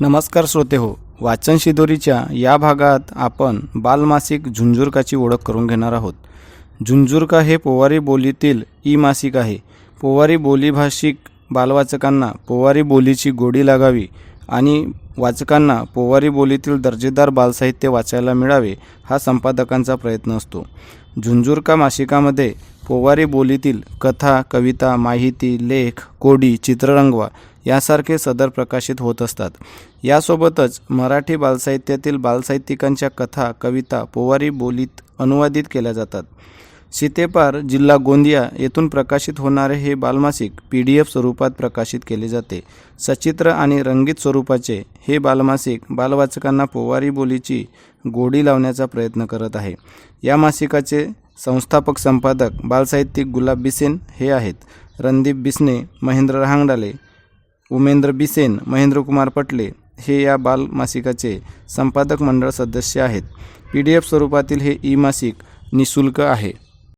नमस्कार श्रोते हो वाचन शिदोरीच्या या भागात आपण बालमासिक झुंझुरकाची ओळख करून घेणार आहोत. झुंझुरका हे पोवारी बोलीतील ई मासिक आहे. पोवारी बोलीभाषिक बालवाचकांना पोवारी बोलीची गोडी लागावी आणि वाचकांना पोवारी बोलीतील दर्जेदार बालसाहित्य वाचायला मिळावे हा संपादकांचा प्रयत्न असतो. झुंझुरका मासिकामध्ये पोवारी बोलीतील कथा कविता माहिती लेख कोडी चित्ररंगवा यासारखे सदर प्रकाशित होत असतात. यासोबतच मराठी बालसाहित्यातील बालसाहित्यिकांच्या कथा कविता पोवारी बोलीत अनुवादित केल्या जातात. सीतेपार जिल्हा गोंदिया येथून प्रकाशित होणारे हे बालमासिक पी डी एफ स्वरूपात प्रकाशित केले जाते. सचित्र आणि रंगीत स्वरूपाचे हे बालमासिक बालवाचकांना पोवारी बोलीची गोडी लावण्याचा प्रयत्न करत आहे. या मासिकाचे संस्थापक संपादक बालसाहित्यिक गुलाब बिसेन हे आहेत. रणदीप बिसने महेंद्र रहांगडाले उमेंद्र बिसेन महेंद्रकुमार पटले हे या बाल मासिकाचे संपादक मंडळ सदस्य आहेत. पी डी एफ स्वरूपातील हे ई मासिक निशुल्क आहे.